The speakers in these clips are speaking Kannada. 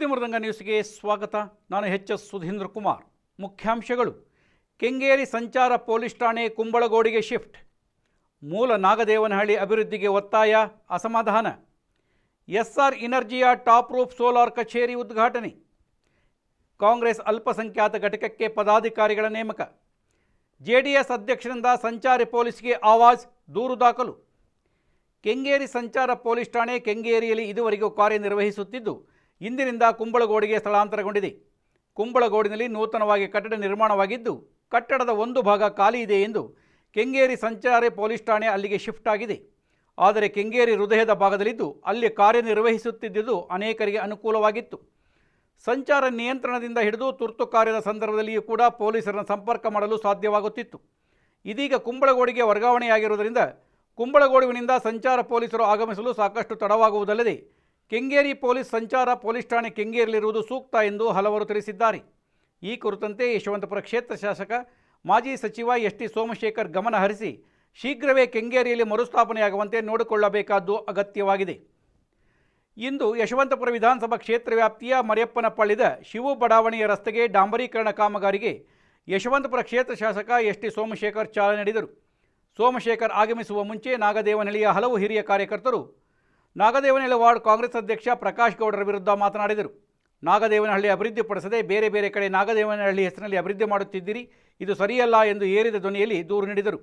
ಸುದ್ದಿ ಮೃದಂಗ ನ್ಯೂಸ್ಗೆ ಸ್ವಾಗತ. ನಾನು ಎಚ್ ಎಸ್ ಸುಧೀಂದ್ರ ಕುಮಾರ್. ಮುಖ್ಯಾಂಶಗಳು. ಕೆಂಗೇರಿ ಸಂಚಾರ ಪೊಲೀಸ್ ಠಾಣೆ ಕುಂಬಳಗೋಡಿಗೆ ಶಿಫ್ಟ್. ಮೂಲ ನಾಗದೇವನಹಳ್ಳಿ ಅಭಿವೃದ್ಧಿಗೆ ಒತ್ತಾಯ, ಅಸಮಾಧಾನ. ಎಸ್ಆರ್ ಇನರ್ಜಿಯ ಟಾಪ್ ರೂಫ್ ಸೋಲಾರ್ ಕಚೇರಿ ಉದ್ಘಾಟನೆ. ಕಾಂಗ್ರೆಸ್ ಅಲ್ಪಸಂಖ್ಯಾತ ಘಟಕಕ್ಕೆ ಪದಾಧಿಕಾರಿಗಳ ನೇಮಕ. ಜೆಡಿಎಸ್ ಅಧ್ಯಕ್ಷರಿಂದ ಸಂಚಾರಿ ಪೊಲೀಸ್ಗೆ ಆವಾಜ್, ದೂರು ದಾಖಲು. ಕೆಂಗೇರಿ ಸಂಚಾರ ಪೊಲೀಸ್ ಠಾಣೆ ಕೆಂಗೇರಿಯಲ್ಲಿ ಇದುವರೆಗೂ ಕಾರ್ಯನಿರ್ವಹಿಸುತ್ತಿದ್ದು ಇಂದಿನಿಂದ ಕುಂಬಳಗೋಡಿಗೆ ಸ್ಥಳಾಂತರಗೊಂಡಿದೆ. ಕುಂಬಳಗೋಡಿನಲ್ಲಿ ನೂತನವಾಗಿ ಕಟ್ಟಡ ನಿರ್ಮಾಣವಾಗಿದ್ದು, ಕಟ್ಟಡದ ಒಂದು ಭಾಗ ಖಾಲಿ ಇದೆ ಎಂದು ಕೆಂಗೇರಿ ಸಂಚಾರಿ ಪೊಲೀಸ್ ಠಾಣೆ ಅಲ್ಲಿಗೆ ಶಿಫ್ಟ್ ಆಗಿದೆ. ಆದರೆ ಕೆಂಗೇರಿ ಹೃದಯದ ಭಾಗದಲ್ಲಿದ್ದು, ಅಲ್ಲಿ ಕಾರ್ಯನಿರ್ವಹಿಸುತ್ತಿದ್ದುದು ಅನೇಕರಿಗೆ ಅನುಕೂಲವಾಗಿತ್ತು. ಸಂಚಾರ ನಿಯಂತ್ರಣದಿಂದ ಹಿಡಿದು ತುರ್ತು ಕಾರ್ಯದ ಸಂದರ್ಭದಲ್ಲಿಯೂ ಕೂಡ ಪೊಲೀಸರನ್ನು ಸಂಪರ್ಕ ಮಾಡಲು ಸಾಧ್ಯವಾಗುತ್ತಿತ್ತು. ಇದೀಗ ಕುಂಬಳಗೋಡಿಗೆ ವರ್ಗಾವಣೆಯಾಗಿರುವುದರಿಂದ ಕುಂಬಳಗೋಡುವಿನಿಂದ ಸಂಚಾರ ಪೊಲೀಸರು ಆಗಮಿಸಲು ಸಾಕಷ್ಟು ತಡವಾಗುವುದಲ್ಲದೆ ಕೆಂಗೇರಿ ಪೊಲೀಸ್ ಸಂಚಾರ ಪೊಲೀಸ್ ಠಾಣೆ ಕೆಂಗೇರಿಯಲ್ಲಿರುವುದು ಸೂಕ್ತ ಎಂದು ಹಲವರು ತಿಳಿಸಿದ್ದಾರೆ. ಈ ಕುರಿತಂತೆ ಯಶವಂತಪುರ ಕ್ಷೇತ್ರ ಶಾಸಕ, ಮಾಜಿ ಸಚಿವ ಎಸ್ ಟಿ ಸೋಮಶೇಖರ್ ಗಮನ ಹರಿಸಿ ಶೀಘ್ರವೇ ಕೆಂಗೇರಿಯಲ್ಲಿ ಮರುಸ್ಥಾಪನೆಯಾಗುವಂತೆ ನೋಡಿಕೊಳ್ಳಬೇಕಾದ್ದು ಅಗತ್ಯವಾಗಿದೆ. ಇಂದು ಯಶವಂತಪುರ ವಿಧಾನಸಭಾ ಕ್ಷೇತ್ರ ವ್ಯಾಪ್ತಿಯ ಮರಿಯಪ್ಪನಪಳ್ಳಿದ ಶಿವು ಬಡಾವಣೆಯ ರಸ್ತೆಗೆ ಡಾಂಬರೀಕರಣ ಕಾಮಗಾರಿಗೆ ಯಶವಂತಪುರ ಕ್ಷೇತ್ರ ಶಾಸಕ ಎಸ್ ಟಿ ಸೋಮಶೇಖರ್ ಚಾಲನೆ ನೀಡಿದರು. ಸೋಮಶೇಖರ್ ಆಗಮಿಸುವ ಮುಂಚೆ ನಾಗದೇವನಹಳ್ಳಿಯ ಹಲವು ಹಿರಿಯ ಕಾರ್ಯಕರ್ತರು ನಾಗದೇವನಹಳ್ಳಿ ವಾರ್ಡ್ ಕಾಂಗ್ರೆಸ್ ಅಧ್ಯಕ್ಷ ಪ್ರಕಾಶ್ ಗೌಡರ ವಿರುದ್ಧ ಮಾತನಾಡಿದರು. ನಾಗದೇವನಹಳ್ಳಿ ಅಭಿವೃದ್ಧಿಪಡಿಸದೆ ಬೇರೆ ಬೇರೆ ಕಡೆ ನಾಗದೇವನಹಳ್ಳಿ ಹೆಸರಿನಲ್ಲಿ ಅಭಿವೃದ್ಧಿ ಮಾಡುತ್ತಿದ್ದೀರಿ. ಇದು ಸರಿಯಲ್ಲ ಎಂದು ಏರಿದ ಧ್ವನಿಯಲ್ಲಿ ದೂರು ನೀಡಿದರು.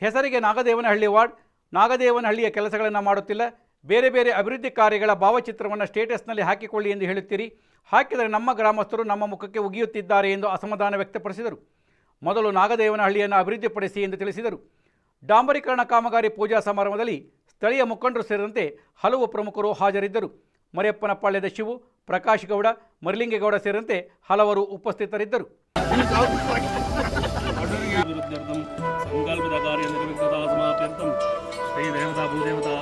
ಹೆಸರಿಗೆ ನಾಗದೇವನಹಳ್ಳಿ ವಾರ್ಡ್, ನಾಗದೇವನಹಳ್ಳಿಯ ಕೆಲಸಗಳನ್ನು ಮಾಡುತ್ತಿಲ್ಲ. ಬೇರೆ ಬೇರೆ ಅಭಿವೃದ್ಧಿ ಕಾರ್ಯಗಳ ಭಾವಚಿತ್ರವನ್ನು ಸ್ಟೇಟಸ್ನಲ್ಲಿ ಹಾಕಿಕೊಳ್ಳಿ ಎಂದು ಹೇಳುತ್ತೀರಿ. ಹಾಕಿದರೆ ನಮ್ಮ ಗ್ರಾಮಸ್ಥರು ನಮ್ಮ ಮುಖಕ್ಕೆ ಉಗಿಯುತ್ತಿದ್ದಾರೆ ಎಂದು ಅಸಮಾಧಾನ ವ್ಯಕ್ತಪಡಿಸಿದರು. ಮೊದಲು ನಾಗದೇವನಹಳ್ಳಿಯನ್ನು ಅಭಿವೃದ್ಧಿಪಡಿಸಿ ಎಂದು ತಿಳಿಸಿದರು. ಡಾಂಬರೀಕರಣ ಕಾಮಗಾರಿ ಪೂಜಾ ಸಮಾರಂಭದಲ್ಲಿ ಸ್ಥಳೀಯ ಮುಖಂಡರು ಸೇರಿದಂತೆ ಹಲವು ಪ್ರಮುಖರು ಹಾಜರಿದ್ದರು. ಮರಿಯಪ್ಪನಪಾಳ್ಯದ ಶಿವು ಪ್ರಕಾಶ್ ಗೌಡ ಸೇರಿದಂತೆ ಹಲವರು ಉಪಸ್ಥಿತರಿದ್ದರು.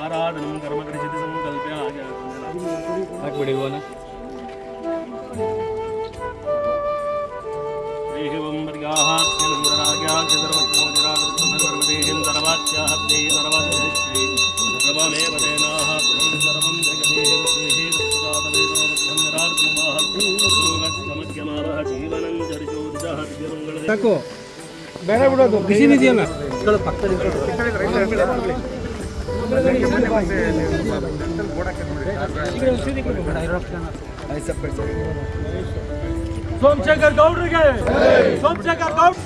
ಆರಾಧನ ಸಾಕು ಬೇಡ ಬಿಡೋದು ಬಿಸಿ ಇದೆಯಲ್ಲ ಸೋಮಶೇಖರ್ ಗೌಡ್ರಿಗೆ. ಸೋಮಶೇಖರ್ ಗೌಡ್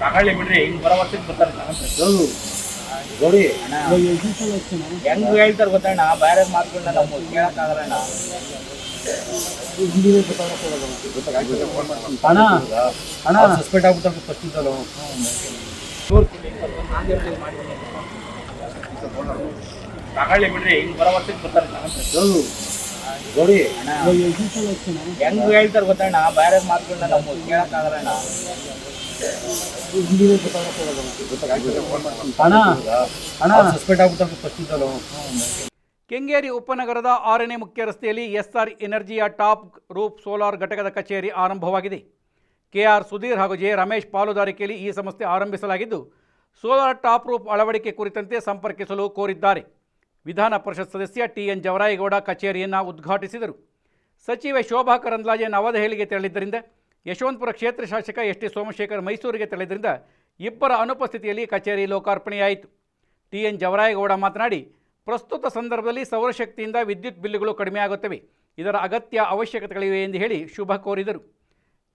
ತಗೊಳ್ಳಿ ಬಿಡ್ರಿ ಹಿಂಗ್ ಬರೋ ವರ್ಷಕ್ಕೆ ಬರ್ತಾರೆ. ನೋಡಿ ಹೆಂಗ್ ಹೇಳ್ತಾರೆ ಗೊತ್ತಣ್ಣ? ಬೇರೆ ಮಾತುಗಳನ್ನ ನಾವು ಕೇಳಕ್ಕಾಗಲ್ಲ ಅಣ್ಣ. ಅಣ್ಣ ಅಣ್ಣ. ಸಸ್ಪೆಂಡ್ ಆಗ್ಬಿಟ್ಟು ಫಸ್ಟ್ ಇದ್ದಲ್ಲ ತಗೊಳ್ಳಿ ಬಿಡ್ರಿ ಹಿಂಗ್ ಬರೋ ವರ್ಷಕ್ಕೆ ಬರ್ತಾರೆ ನೋಡಿ ಹೆಂಗ್ ಹೇಳ್ತಾರೆ ಗೊತ್ತಣ್ಣ? ಬೇರೆ ಮಾತುಗಳನ್ನ ನಾವು ಕೇಳಕ್ಕಾಗಲ್ಲ ಕೆಂಗೇರಿ ಉಪನಗರದ ಆರನೇ ಮುಖ್ಯ ರಸ್ತೆಯಲ್ಲಿ ಎಸ್ಆರ್ ಎನರ್ಜಿಯ ಟಾಪ್ ರೂಪ್ ಸೋಲಾರ್ ಘಟಕದ ಕಚೇರಿ ಆರಂಭವಾಗಿದೆ. ಕೆಆರ್ ಸುಧೀರ್ ಹಾಗೂ ಜೆ ರಮೇಶ್ ಪಾಲುದಾರಿಕೆಯಲ್ಲಿ ಈ ಸಂಸ್ಥೆ ಆರಂಭಿಸಲಾಗಿದ್ದು ಸೋಲಾರ್ ಟಾಪ್ ರೂಪ್ ಅಳವಡಿಕೆ ಕುರಿತಂತೆ ಸಂಪರ್ಕಿಸಲು ಕೋರಿದ್ದಾರೆ. ವಿಧಾನ ಪರಿಷತ್ ಸದಸ್ಯ ಟಿ ಎನ್ ಜವರಾಯಗೌಡ ಕಚೇರಿಯನ್ನು ಉದ್ಘಾಟಿಸಿದರು. ಸಚಿವೆ ಶೋಭಾ ಕರಂದ್ಲಾಜೆ ನವದೆಹಲಿಗೆ ತೆರಳಿದ್ದರಿಂದ ಯಶವಂತಪುರ ಕ್ಷೇತ್ರ ಶಾಸಕ ಎಸ್ ಟಿ ಸೋಮಶೇಖರ್ ಮೈಸೂರಿಗೆ ತೆರಳಿದ್ದರಿಂದ ಇಬ್ಬರ ಅನುಪಸ್ಥಿತಿಯಲ್ಲಿ ಕಚೇರಿ ಲೋಕಾರ್ಪಣೆಯಾಯಿತು. ಟಿ ಎನ್ ಜವರಾಯಗೌಡ ಮಾತನಾಡಿ ಪ್ರಸ್ತುತ ಸಂದರ್ಭದಲ್ಲಿ ಸೌರಶಕ್ತಿಯಿಂದ ವಿದ್ಯುತ್ ಬಿಲ್ಲುಗಳು ಕಡಿಮೆಯಾಗುತ್ತವೆ. ಇದರ ಅಗತ್ಯ ಅವಶ್ಯಕತೆಗಳಿವೆ ಎಂದು ಹೇಳಿ ಶುಭ ಕೋರಿದರು.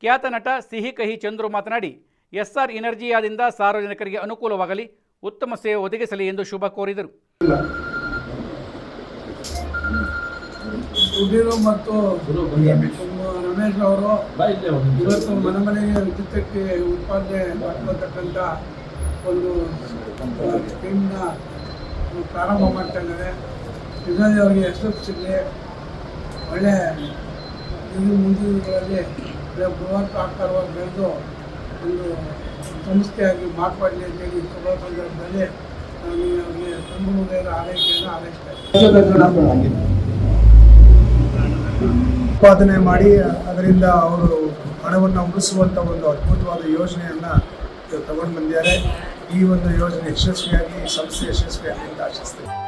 ಖ್ಯಾತ ನಟ ಸಿಹಿ ಕಹಿ ಚಂದ್ರು ಮಾತನಾಡಿ ಎಸ್ಆರ್ ಎನರ್ಜಿಯಾದಿಂದ ಸಾರ್ವಜನಿಕರಿಗೆ ಅನುಕೂಲವಾಗಲಿ ಉತ್ತಮ ಸೇವೆ ಒದಗಿಸಲಿ ಎಂದು ಶುಭ ಕೋರಿದರು. ಮತ್ತು ರಮೇಶ್ ಅವರು ಇವತ್ತು ಮನೆ ಮನೆಗೆ ವಿದ್ಯುತ್ತಕ್ಕೆ ಉತ್ಪಾದನೆ ಮಾಡ್ಕೊಳ್ತಕ್ಕಂಥ ಒಂದು ಸ್ಕೀಮ್ನ ಪ್ರಾರಂಭ ಮಾಡ್ತಾ ಇದ್ದಾರೆ. ಇದರಲ್ಲಿ ಅವರಿಗೆ ಎಷ್ಟು ಸಿಗಲಿ ಒಳ್ಳೆ ಇನ್ನು ಮುಂದಿನ ದಿನಗಳಲ್ಲಿ ಬೃಹತ್ ಆಕಾರವಾಗಿ ಬೆಳೆದು ಒಂದು ಸಂಸ್ಥೆಯಾಗಿ ಮಾರ್ಪಾಡಲಿ ಅಂತೇಳಿ ಕೊಡುವ ಸಂದರ್ಭದಲ್ಲಿ ನಾನು ಅವರಿಗೆ ಮುಂದೆ ಆರೈಕೆಯನ್ನು ಆರೈಸ್ತಾ ಇದ್ದೀನಿ. ಉತ್ಪಾದನೆ ಮಾಡಿ, ಅದರಿಂದ ಅವರು ಹಣವನ್ನು ಉಳಿಸುವಂಥ ಒಂದು ಅದ್ಭುತವಾದ ಯೋಜನೆಯನ್ನು ತಗೊಂಡು ಬಂದಿದ್ದಾರೆ ಈ ಒಂದು ಯೋಜನೆ ಯಶಸ್ವಿಯಾಗಿ ಸಂಸ್ಥೆ ಯಶಸ್ವಿಯಾಗಿ ಅಂತ ಆಶಿಸ್ತೇನೆ.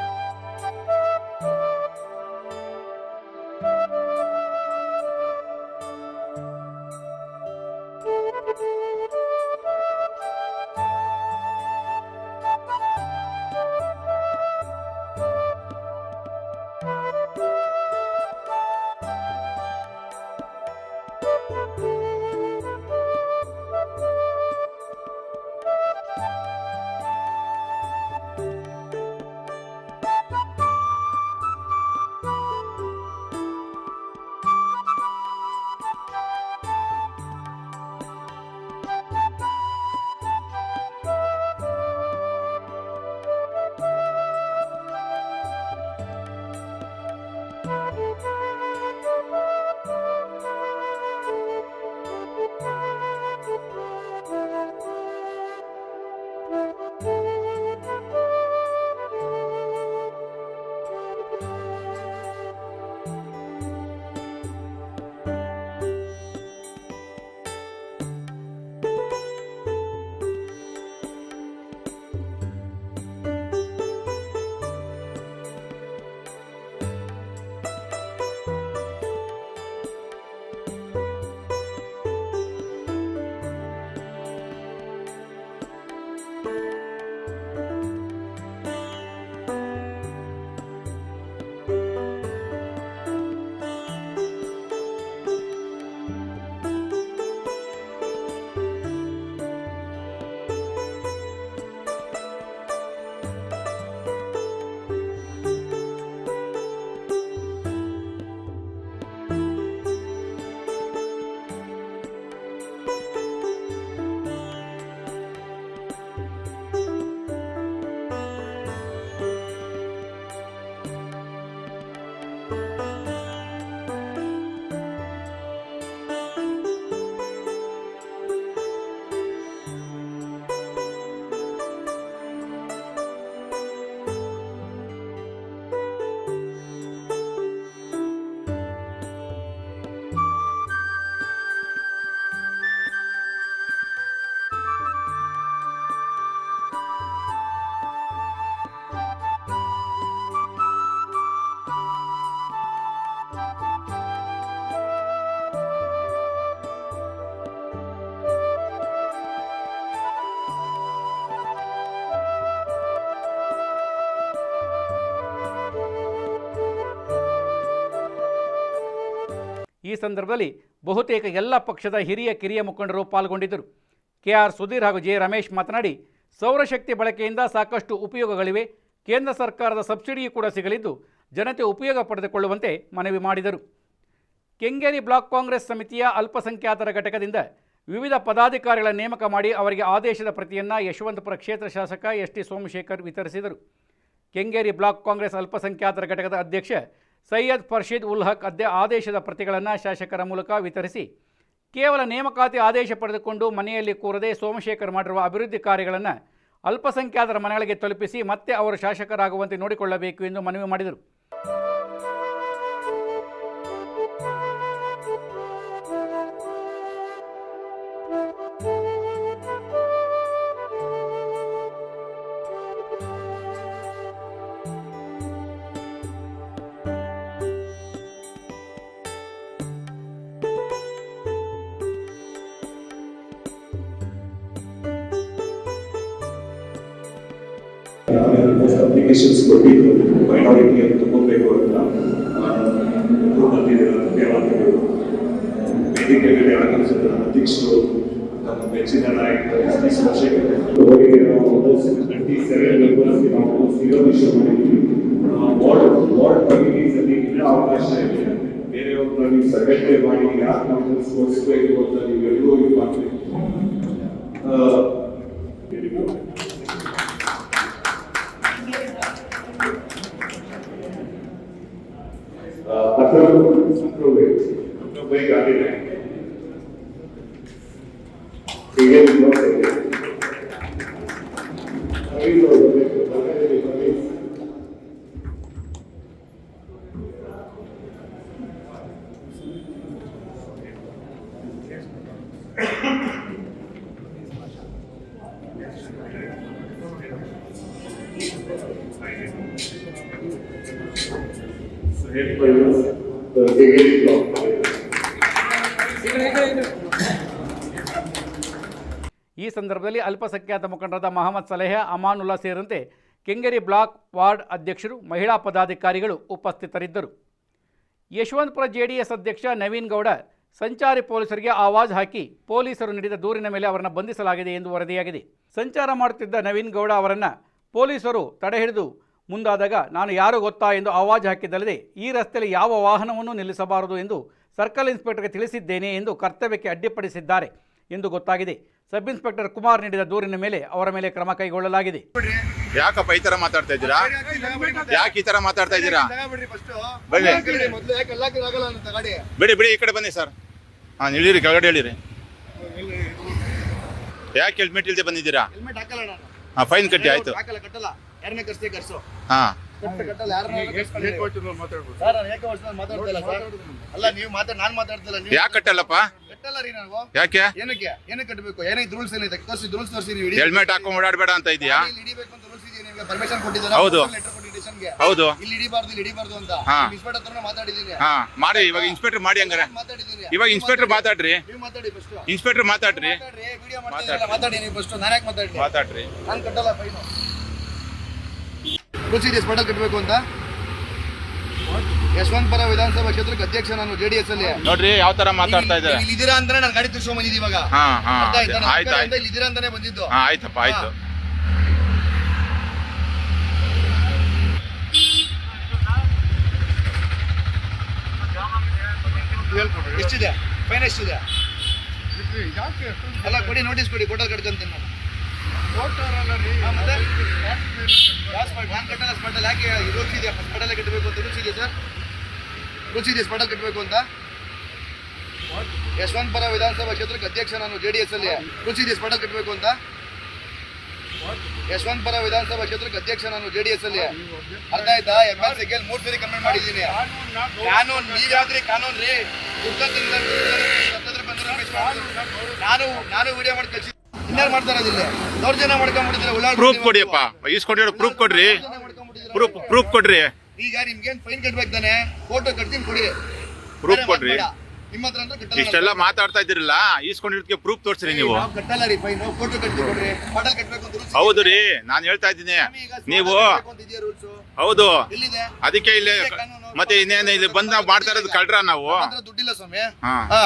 ಈ ಸಂದರ್ಭದಲ್ಲಿ ಬಹುತೇಕ ಎಲ್ಲ ಪಕ್ಷದ ಹಿರಿಯ ಕಿರಿಯ ಮುಖಂಡರು ಪಾಲ್ಗೊಂಡಿದ್ದರು. ಕೆ ಆರ್ ಸುಧೀರ್ ಹಾಗೂ ಜೆ ರಮೇಶ್ ಮಾತನಾಡಿ ಸೌರಶಕ್ತಿ ಬಳಕೆಯಿಂದ ಸಾಕಷ್ಟು ಉಪಯೋಗಗಳಿವೆ. ಕೇಂದ್ರ ಸರ್ಕಾರದ ಸಬ್ಸಿಡಿಯೂ ಕೂಡ ಸಿಗಲಿದ್ದು, ಜನತೆ ಉಪಯೋಗ ಪಡೆದುಕೊಳ್ಳುವಂತೆ ಮನವಿ ಮಾಡಿದರು. ಕೆಂಗೇರಿ ಬ್ಲಾಕ್ ಕಾಂಗ್ರೆಸ್ ಸಮಿತಿಯ ಅಲ್ಪಸಂಖ್ಯಾತರ ಘಟಕದಿಂದ ವಿವಿಧ ಪದಾಧಿಕಾರಿಗಳ ನೇಮಕ ಮಾಡಿ ಅವರಿಗೆ ಆದೇಶದ ಪ್ರತಿಯನ್ನು ಯಶವಂತಪುರ ಕ್ಷೇತ್ರ ಶಾಸಕ ಎಸ್ ಟಿ ಸೋಮಶೇಖರ್ ವಿತರಿಸಿದರು. ಕೆಂಗೇರಿ ಬ್ಲಾಕ್ ಕಾಂಗ್ರೆಸ್ ಅಲ್ಪಸಂಖ್ಯಾತರ ಘಟಕದ ಅಧ್ಯಕ್ಷ ಸೈಯದ್ ಫರ್ಷೀದ್ ಉಲ್ ಹಕ್ ಅಧ್ಯ ಆದೇಶದ ಪ್ರತಿಗಳನ್ನು ಶಾಸಕರ ಮೂಲಕ ವಿತರಿಸಿ ಕೇವಲ ನೇಮಕಾತಿ ಆದೇಶ ಪಡೆದುಕೊಂಡು ಮನೆಯಲ್ಲಿ ಕೂರದೆ ಸೋಮಶೇಖರ್ ಮಾಡಿರುವ ಅಭಿವೃದ್ಧಿ ಕಾರ್ಯಗಳನ್ನು ಅಲ್ಪಸಂಖ್ಯಾತರ ಮನೆಗಳಿಗೆ ತಲುಪಿಸಿ ಮತ್ತೆ ಅವರು ಶಾಸಕರಾಗುವಂತೆ ನೋಡಿಕೊಳ್ಳಬೇಕು ಎಂದು ಮನವಿ ಮಾಡಿದರು. ಅಪ್ಲಿಕೇಶನ್ಸ್ ಕೊಟ್ಟಿದ್ದು ಮೈನಾರಿಟಿ ಅಂತ ತಗೋಬೇಕು ಅಂತ ಮೇಲೆ ಆಗಮಿಸಿದ ಅಧ್ಯಕ್ಷರು ನಮ್ಮ ಮೆಚ್ಚಿನ ನಾಯಕರು ಅವರಿಗೆ ನಾವು ಟ್ವೆಂಟಿ ಸೆವೆನ್ ಮೆಂಬರ್ಸ್ಗೆ ನಾವು ಸಿರೋಮಿಷನ್ ಮಾಡಿದ್ದೀವಿ ವಾರ್ಡ್ ವಾರ್ಡ್ ಕಮಿಟೀಸ್ ಅಲ್ಲಿ ಇನ್ನೂ ಅವಕಾಶ ಇದೆ ಬೇರೆಯವ್ರನ್ನ ನೀವು ಸರ್ವೆ ಮಾಡಿ ಯಾರು ನಾವು ಸ್ಪೋರ್ಟ್ಸ್ಬೇಕು ಅಂತ ನೀವೆಲ್ಲರೂ ಇದು ಈ ಸಂದರ್ಭದಲ್ಲಿ ಅಲ್ಪಸಂಖ್ಯಾತ ಮುಖಂಡರಾದ ಮಹಮ್ಮದ್ ಸಲೇಹ, ಅಮಾನುಲ್ಲಾ ಸೇರಿದಂತೆ ಕೆಂಗೇರಿ ಬ್ಲಾಕ್ ವಾರ್ಡ್ ಅಧ್ಯಕ್ಷರು, ಮಹಿಳಾ ಪದಾಧಿಕಾರಿಗಳು ಉಪಸ್ಥಿತರಿದ್ದರು. ಯಶವಂತಪುರ ಜೆಡಿಎಸ್ ಅಧ್ಯಕ್ಷ ನವೀನ್ ಗೌಡ ಸಂಚಾರಿ ಪೊಲೀಸರಿಗೆ ಆವಾಜ್ ಹಾಕಿ ಪೊಲೀಸರು ನೀಡಿದ ದೂರಿನ ಮೇಲೆ ಅವರನ್ನು ಬಂಧಿಸಲಾಗಿದೆ ಎಂದು ವರದಿಯಾಗಿದೆ. ಸಂಚಾರ ಮಾಡುತ್ತಿದ್ದ ನವೀನ್ ಗೌಡ ಅವರನ್ನು ಪೊಲೀಸರು ತಡೆಹಿಡಿದು ಮುಂದಾದಾಗ ನಾನು ಯಾರು ಗೊತ್ತಾ? ಎಂದು ಆವಾಜ್ ಹಾಕಿದ್ದಲ್ಲದೆ ಈ ರಸ್ತೆಯಲ್ಲಿ ಯಾವ ವಾಹನವನ್ನು ನಿಲ್ಲಿಸಬಾರದು ಎಂದು ಸರ್ಕಲ್ ಇನ್ಸ್ಪೆಕ್ಟರ್ಗೆ ತಿಳಿಸಿದ್ದೇನೆ ಎಂದು ಕರ್ತವ್ಯಕ್ಕೆ ಅಡ್ಡಿಪಡಿಸಿದ್ದಾರೆ ಎಂದು ಗೊತ್ತಾಗಿದೆ. ಸಬ್ ಇನ್ಸ್ಪೆಕ್ಟರ್ ಕುಮಾರ್ ನೀಡಿದ ದೂರಿನ ಮೇಲೆ ಅವರ ಮೇಲೆ ಕ್ರಮ ಕೈಗೊಳ್ಳಲಾಗಿದೆ. ಯಾಕಪ್ಪ ಈ ತರ ಮಾತಾಡ್ತಾ ಇದ್ದೀರಾ? ಯಾಕೆ ಈ ತರ ಮಾತಾಡ್ತಾ ಇದ್ದೀರಾ? ಬನ್ನಿ. ಬಿಡಿ ಬಿಡಿ ಈ ಕಡೆ ಬನ್ನಿ ಸರ್. ಹಾ ಹೇಳಿರಿ ಕೆಳಗಡೆ ಹೇಳಿರಿ ಯಾಕೆ ಹೆಲ್ಮೆಟ್ ಇಲ್ದೆ ಬಂದಿದ್ದೀರಾ? ಹೆಲ್ಮೆಟ್ ಹಾಕಲ್ಲ ನಾನು. ಹಾ ಫೈನ್ ಕಟ್ಟಿ ಆಯ್ತು. ಹಾಕಲ್ಲ ಕಟ್ಟಲ್ಲ. ಯಾರನ್ನೇ ಕರ್ಸಿ ಕರ್ಸು. ಹಾ. ಕಟ್ಟಲ್ಲ ಯಾರನ್ನ ಸರ್ ನಾನು ಏಕ ವರ್ಷದಲ್ಲಿ ಮಾತಾಡ್ತಾ ಇಲ್ಲ ಸರ್. ಅಲ್ಲ ನೀವು ಮಾತಾಡ್ ನಾನು ಮಾತಾಡ್ತಿಲ್ಲ ನೀವು. ಯಾಕೆ ಕಟ್ಟಲ್ಲಪ್ಪ? ಕಟ್ಟಲ್ಲ ರೀ ನಾವು ಯಾಕೆ? ಏನಕ್ಕೆ? ಏನಕ್ಕೆ ಕಟ್ಟಬೇಕು ಏನಕ್ಕೆ ರೂಲ್ಸ್ ಏನಿದೆ ತೋರಿಸಿ ರೂಲ್ಸ್ ತೋರಿಸಿ ನೀವು ಹೆಲ್ಮೆಟ್ ಹಾಕೊಂಡು ಓಡಾಡಬೇಡ ಅಂತ ಇದೆಯಾ ಇಲ್ಲಿ ಹಿಡಿಬೇಕು ಅಂತ ರೂಲ್ಸ್ ಇದೆಯಾ ನಿಮಗೆ? ಪರ್ಮಿಷನ್ ಕೊಟ್ಟಿದ್ದೀರಾ ಹೌದು. ಹೌದು. ಇಲ್ಲಿ ಹಿಡಿಬಾರ್ದು ಇಲ್ಲಿ ಹಿಡಿಬಾರ್ದು ಅಂತ. ಹಾ. ಇನ್ಸ್ಪೆಕ್ಟರ್ ಹತ್ರ ಮಾತಾಡಿದ್ದೀನಿ. ಹಾ ಮಾಡಿ ಇವಾಗ ಇನ್ಸ್ಪೆಕ್ಟರ್ ಮಾಡಿ ಹಂಗಾರೆ. ಮಾತಾಡಿದ್ದೀನಿ. ಇವಾಗ ಇನ್ಸ್ಪೆಕ್ಟರ್ ಮಾತಾಡ್ರಿ. ನೀವು ಮಾತಾಡಿ ಫಸ್ಟ್ ಇನ್ಸ್ಪೆಕ್ಟರ್ ಮಾತಾಡ್ರಿ. ಮಾತಾಡ್ರಿ. ವಿಡಿಯೋ ಮಾತಾಡಿ ನೀವು ಫಸ್ಟ್ ನಾನು ಯಾಕೆ ಮಾತಾಡ್ಲಿ? ಮಾತಾಡ್ರಿ. ನಾನು ಕಟ್ಟಲ್ಲ ಫೈನು ಎಸ್ ಸ್ಪೆಷಲ್ ಕಟ್ಟಬೇಕು ಅಂತ. ಯಶವಂತಪುರ ವಿಧಾನಸಭಾ ಕ್ಷೇತ್ರಕ್ಕೆ ಅಧ್ಯಕ್ಷ ನಾನು ಜೆಡಿಎಸ್ ಅಲ್ಲಿ. ನೋಡ್ರಿ ಯಾವ ತರ ಮಾತಾಡ್ತಾ ಇದ್ದಾರೆ ಇಲ್ಲಿ ಇದ್ದೀರಾ. ಅಂದ್ರೆ ನಾನು ಗಾಡಿ ತಿರ್ಸ್ಕೊಂಡ್ ಬಂದಿದ್ದೀವಿ ಇವಾಗ. ಆಯ್ತಾ? ಆಯ್ತು ಇಲ್ಲಿ ಇದ್ದೀರಾ ಅಂತಾನೆ ಬಂದಿದ್ದು. ಆಯ್ತಪ್ಪ ಆಯ್ತು. ಎಷ್ಟಿದೆ? ಫೈನ್ ಎಷ್ಟಿದೆ? ಅಲ್ಲ ಕೊಡಿ ನೋಟಿಸ್ ಕೊಡಿ ಕೊಟ್ಟ ಕಟ್ಕೊಂತೀನಿ ನಾನು ಹಾ, ಮತ್ತೆ? ಯಾವ ಸ್ಪಾಟ್? ನಾನ್ ಕಟ್ಟಲ್ಲ ಸ್ಪಾಟ್ ಅಲ್ಲಿ ಯಾಕೆ ಕಟ್ಟಬೇಕು ಅಂತ ಸರ್. ಕಟ್ಟಬೇಕು ಅಂತ. ಯಶವಂತಪುರ ವಿಧಾನಸಭಾ ಕ್ಷೇತ್ರಕ್ಕೆ ಅಧ್ಯಕ್ಷ ನಾನು ಜೆಡಿಎಸ್ ಅಲ್ಲಿ. ರುಚಿ ಇದೆ ಸ್ಪಟಲ್ ಕಟ್ಟಬೇಕು ಅಂತ. ಯಶವಂತಪುರ ವಿಧಾನಸಭಾ ಕ್ಷೇತ್ರಕ್ಕೆ ಅಧ್ಯಕ್ಷ ನಾನು ಜೆಡಿಎಸ್ ಅಲ್ಲಿ. ಅರ್ಥ ಆಯ್ತಾ? ಎಂ ಎಲ್ ಸಿ ಮೂರ್ ಸರಿ ಕಮೆಂಟ್ ಮಾಡಿದ್ದೀನಿ. ಕಾನೂನು ನೀವ್ ಯಾವ್ದ್ರಿ ಕಾನೂನು ರೀ ನಾನು ನಾನು ವಿಡಿಯೋ ಮಾಡಿ ದೌರ್ಜನ್ಯ ಮಾಡ್ಕೊಂಡ್ಬಿಟ್ಟಿದ್ರೆ ಪ್ರೂಫ್ ಕೊಡಿಯಪ್ಪ ಇಸ್ಕೊಂಡಿರೋ ಪ್ರೂಫ್ ಕೊಡ್ರಿ. ಪ್ರೂಫ್ ಪ್ರೂಫ್ ಕೊಡ್ರಿ. ಈಗ ನಿಮ್ಗೇನ್ ಫೈನ್ ಕಟ್ಬೇಕು ತಾನೆ? ಫೋಟೋ ಕಟ್ತೀನಿ ಕೊಡಿ. ಪ್ರೂಫ್ ಕೊಡ್ರಿ. ನಿಮ್ಮ ಹತ್ರ ಇಷ್ಟೆಲ್ಲ ಮಾತಾಡ್ತಾ ಇದ್ದೀರಲ್ಲ ಈಸ್ಕೊಂಡಿರೋದಕ್ಕೆ ಪ್ರೂಫ್ ತೋರಿಸ್ರಿ ನೀವು. ಕಟ್ಟಲ್ಲ ರೀ ಫೈನ್ ಫೋಟೋ ಕಟ್ಬೇಕು ಅಂತ ಹೌದು ರೀ. ನಾನು ಹೇಳ್ತಾ ಇದ್ದೀನಿ. ನೀವು? ಹೌದು. ಅದಕ್ಕೆ ಇಲ್ಲಿ ಮತ್ತೆ ಇನ್ನೇನು ಇಲ್ಲಿ ಬಂದ್ ನಾವು ಮಾಡ್ತಾ ಇರೋದು ಕಳ್ರ ನಾವು. ದುಡ್ಡಿಲ್ಲ ಸ್ವಾಮಿ. ಹಾ.